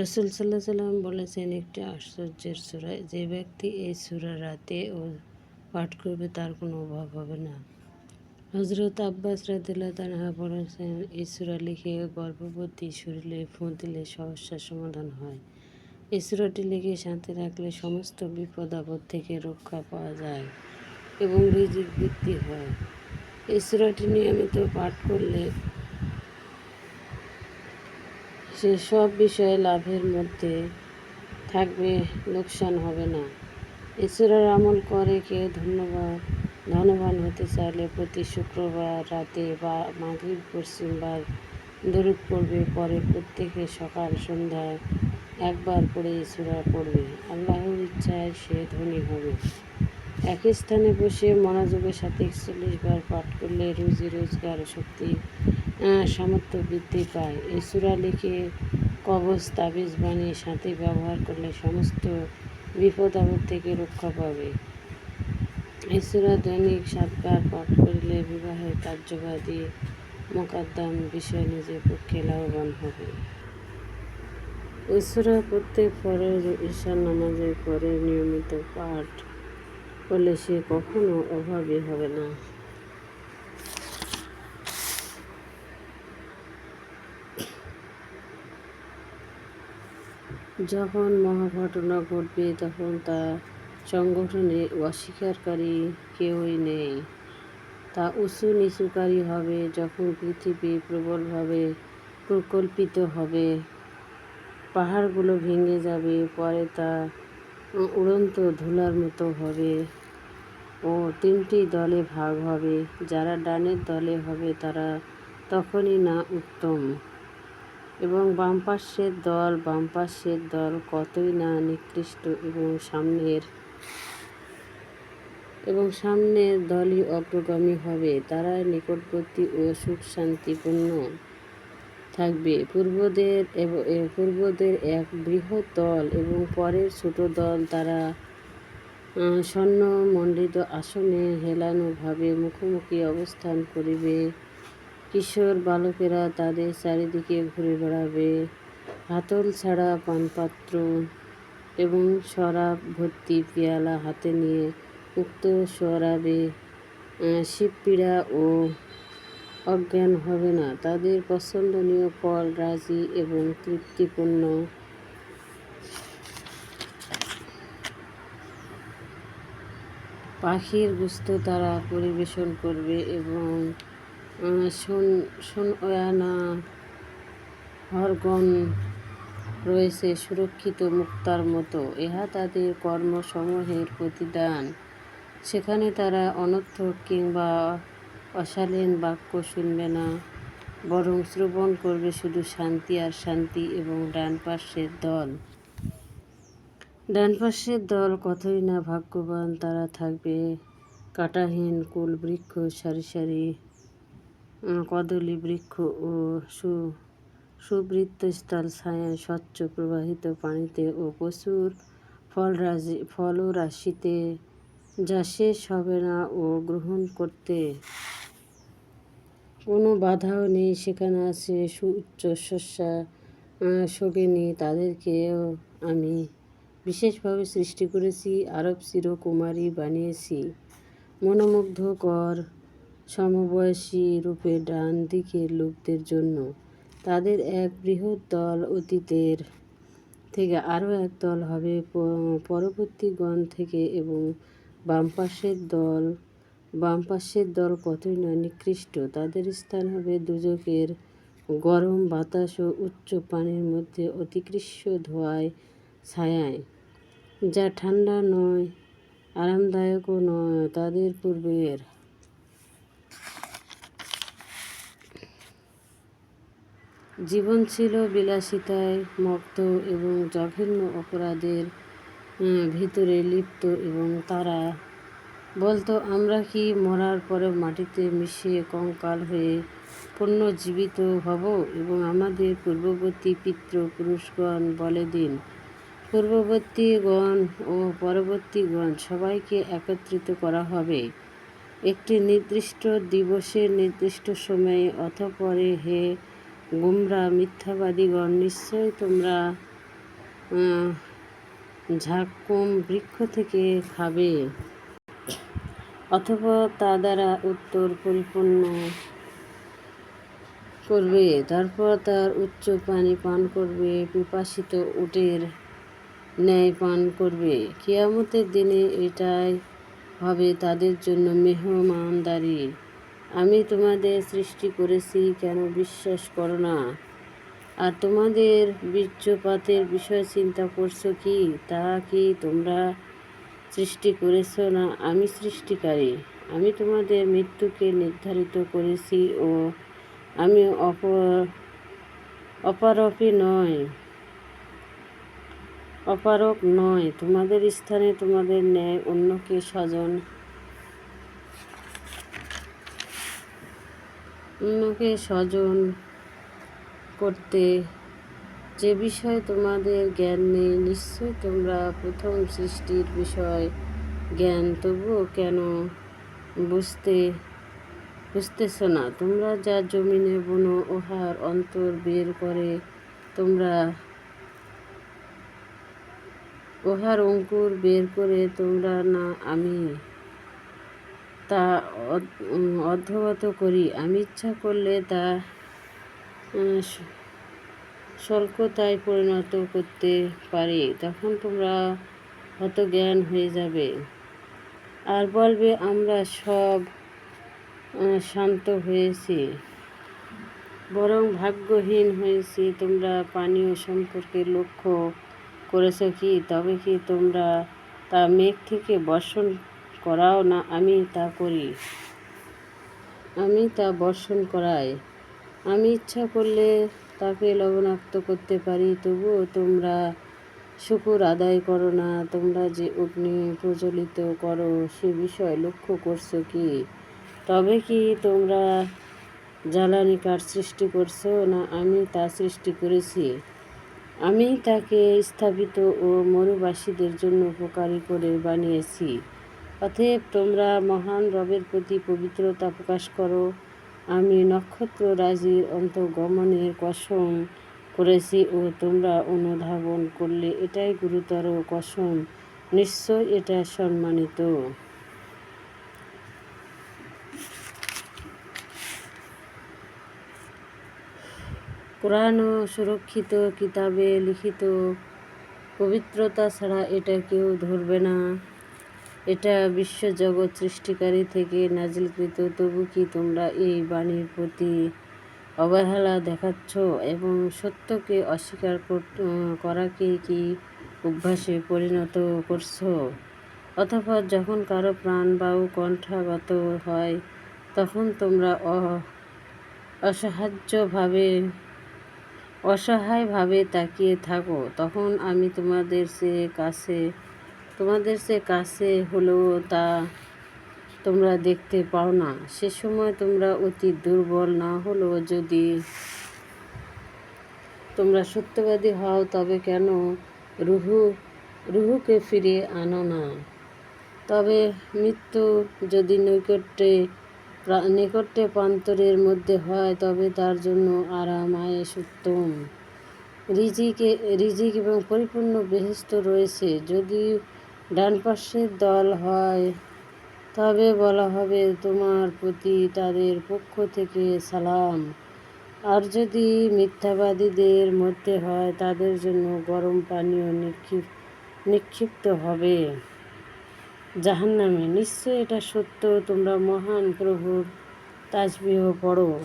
রসুল সাল্লাহ সাল্লাম বলেছেন, একটি আশ্চর্যের সুরা, যে ব্যক্তি এই সুরা রাতে ও পাঠ করবে তার কোনো অভাব হবে না। হজরত আব্বাস রাদিল্লা তানহা বলেছেন, এই সুরা লিখে গর্ভবতী শরীরে ফুঁ দিলে সমস্যার সমাধান হয়। এই সুরাটি লিখে শান্তি রাখলে সমস্ত বিপদ আপদ থেকে রক্ষা পাওয়া যায় এবং রিজিক বৃদ্ধি হয়। এই সুরাটি নিয়মিত পাঠ করলে সে সব বিষয়ে লাভের মধ্যে থাকবে, লোকসান হবে না। ঈশ্বরের আমল করে কেউ ধন্যবাদ, ধনবান হতে চাইলে প্রতি শুক্রবার রাতে বা মাগরিব, পশ্চিমবার দরুদ পড়বে, পরে প্রত্যেকে সকাল সন্ধ্যায় একবার করে সুরা পড়বে। আল্লাহর ইচ্ছায় সে ধনী হবে। একই স্থানে বসে মনোযোগের সাথে একচল্লিশ বার পাঠ করলে রুজি রোজগার শক্তি সামর্থ্য বৃদ্ধি পায়। এই সুরা লিখে কবচ তাবিজ বানিয়ে সাথে ব্যবহার করলে সমস্ত বিপদ আপদ থেকে রক্ষা পাবে। এই সুরা দৈনিক সাতবার পাঠ করলে বিবাহের কার্যবাদী মোকাদ্দাম বিষয় নিজের পক্ষে লাভবান হবে। ঈশ্বরা প্রত্যেক ফরজ ঈশান নামাজের পরে নিয়মিত পাঠ করলে সে কখনো অভাবী হবে না। যখন মহাঘটনা ঘটবে তখন তা সংগঠনে অস্বীকারী কেউই নেই। তা উঁচু নিচুকারী হবে যখন পৃথিবী প্রবলভাবে প্রকল্পিত হবে। পাহাড়গুলো ভেঙে যাবে, পরে তা উড়ন্ত ধুলার মতো হবে। ও তিনটি দলে ভাগ হবে। যারা ডানের দলে হবে তারা তখনই না উত্তম। এবং বাম পাশের দল, বাম পাশের দল কতই না নিকৃষ্ট এবং সামনের এবং সামনের দলই অগ্রগামী হবে। তারা নিকটবর্তী ও সুখ শান্তিপূর্ণ। থাকবে। পূর্বদের পূর্বদের এক বৃহৎ দল এবং পরের ছোট দল তারা স্বর্ণমণ্ডিত আসনে হেলানোভাবে মুখোমুখি অবস্থান করিবে। কিশোর বালকেরা তাদের চারিদিকে ঘুরে বেড়াবে। হাতল ছাড়া পানপাত্র এবং শরাব ভর্তি পেয়ালা হাতে নিয়ে উক্ত শরাবে শিবপীড়া ও অজ্ঞান হবে না। তাদের পছন্দনীয় ফল, রাজি এবং তৃপ্তিপূর্ণ। পাখির গুস্ত তারা পরিবেশন করবে এবং সোনয়ানা হরগণ রয়েছে সুরক্ষিত মুক্তার মতো। ইহা তাদের কর্মসমূহের প্রতিদান। সেখানে তারা অনর্থক কিংবা অশালীন বাক্য শুনবে না, বরং শ্রবণ করবে শুধু শান্তি আর শান্তি এবং ডান পার্শ্বের দল। ডান পার্শ্বের দল কতই না ভাগ্যবান, তারা থাকবে কাটাহীন কুল বৃক্ষ সারি সারি কদলী বৃক্ষ ও সু সুবৃত্তস্থল ছায়ায় স্বচ্ছ প্রবাহিত পানিতে ও প্রচুর ফলরাশি ফলরাশিতে যা শেষ হবে না ও গ্রহণ করতে। কোনো বাধাও নেই সেখানে আছে সুউচ্চ শস্যা সগিনী। তাদেরকেও আমি বিশেষভাবে সৃষ্টি করেছি, আরব চিরকুমারী বানিয়েছি। মনোমুগ্ধকর সমবয়সী রূপে ডান দিকের লোকদের জন্য। তাদের এক বৃহৎ দল অতীতের থেকে আরও এক দল হবে। পরবর্তীগণ থেকে এবং বাম পাশের দল বাম পাশের দল কতই না নিকৃষ্ট। তাদের স্থান হবে দুজকের গরম বাতাস ও উচ্চ পানির মধ্যে অতিকৃষ্ট ধোয়ায়, ছায়ায়। যা ঠান্ডা নয়, আরামদায়কও নয়, তাদের পূর্বের। জীবন ছিল বিলাসিতায় মক্ত এবং জঘন্য অপরাধের ভিতরে লিপ্ত এবং তারা বলতো আমরা কি মরার পরে মাটিতে মিশিয়ে কঙ্কাল হয়ে পুনর্জীবিত হব এবং আমাদের পূর্ববর্তী পিতৃ পুরুষগণ বলে দিন পূর্ববর্তীগণ ও পরবর্তীগণ সবাইকে একত্রিত করা হবে। একটি নির্দিষ্ট দিবসের নির্দিষ্ট সময়ে অথপরে হে গুমরা মিথ্যাবাদীগণ নিশ্চয় তোমরা আহ, ঝাক্কুম বৃক্ষ থেকে খাবে। অথবা তা দ্বারা উত্তর পরিপূর্ণ করবে, তারপর তার উচ্চ পানি পান করবে, পিপাসিত উটের ন্যায় পান করবে। কিয়ামতের দিনে এটাই হবে তাদের জন্য মেহমানদারি আমি তোমাদের সৃষ্টি করেছি, কেন বিশ্বাস করো না? আর তোমাদের বীর্যপাতের বিষয় চিন্তা করছ কি? তা কি তোমরা সৃষ্টি করেছ না? আমি সৃষ্টিকারী। আমি তোমাদের মৃত্যুকে নির্ধারিত করেছি ও আমি অপর অপারপি নয় অপারক নয় তোমাদের স্থানে তোমাদের ন্যায় অন্যকে স্বজন অন্যকে স্বজন করতে যে বিষয়ে তোমাদের জ্ঞান নেই নিশ্চয় তোমরা প্রথম সৃষ্টির বিষয় জ্ঞান। তবুও কেন বুঝতে বুঝতেছ না? তোমরা যা জমিনে বনো ওহার অন্তর বের করে তোমরা ওহার অঙ্কুর বের করে তোমরা না আমি তা অধ- উম, অধ্যবত করি। আমি ইচ্ছা করলে তা স্বল্পতায় পরিণত করতে পারি, তখন তোমরা হত জ্ঞান হয়ে যাবে। আর বলবে, আমরা সব শান্ত হয়েছি, বরং ভাগ্যহীন হয়েছি। তোমরা পানীয় সম্পর্কে লক্ষ্য করেছ কি? তবে কি তোমরা তা মেঘ থেকে বর্ষণ করাও না? আমি তা করি। আমি তা বর্ষণ করাই। আমি ইচ্ছা করলে তাকে লবণাক্ত করতে পারি, তবুও তোমরা শুকুর আদায় করো না। তোমরা যে অগ্নি প্রজ্বলিত করো, সে বিষয় লক্ষ্য করছ কি? তবে কি তোমরা জ্বালানি কাঠ সৃষ্টি করছ? না, আমি তা সৃষ্টি করেছি। আমি তাকে স্থাপিত ও মরুবাসীদের জন্য উপকারী করে বানিয়েছি। অতএব তোমরা মহান রবের প্রতি পবিত্রতা প্রকাশ করো। আমি নক্ষত্র রাজির অন্তর্গমনের কসম করেছি ও তোমরা অনুধাবন করলে এটাই গুরুতর কসম। নিশ্চয় এটা সম্মানিত। ও সুরক্ষিত কিতাবে লিখিত, পবিত্রতা ছাড়া এটা কেউ ধরবে না। এটা বিশ্বজগৎ সৃষ্টিকারী থেকে নাজিলকৃত। তবু কি তোমরা এই বাণীর প্রতি অবহেলা দেখাচ্ছ এবং সত্যকে অস্বীকার কর- করাকে কি অভ্যাসে পরিণত করছ? অথবা যখন কারও প্রাণবায়ু কণ্ঠাগত হয়, তখন তোমরা অসাহায্যভাবে, অসহায়ভাবে তাকিয়ে থাকো। তখন আমি তোমাদের সে কাছে তোমাদের সে কাছে হলেও তা তোমরা দেখতে পাও না। সে সময় তোমরা অতি দুর্বল না হলেও যদি তোমরা সত্যবাদী হও, তবে কেন রুহু, রুহুকে ফিরে আনো না? তবে মৃত্যু যদি নৈকট্যে নিকটে প্রান্তরের মধ্যে হয়, তবে তার জন্য আরাম আয়েস উত্তম। রিজিকে, রিজিক এবং পরিপূর্ণ বেহেস্ত রয়েছে। যদি ডান পাশের দল হয়। তবে বলা হবে তোমার প্রতি তাদের পক্ষ থেকে সালাম। আর যদি মিথ্যাবাদীদের মধ্যে হয়, তাদের জন্য গরম পানীয় নিক্ষিপ, নিক্ষিপ্ত হবে। জাহান্নামে, নিশ্চয় এটা সত্য। তোমরা মহান প্রভুর তাজবিহ পড়ো।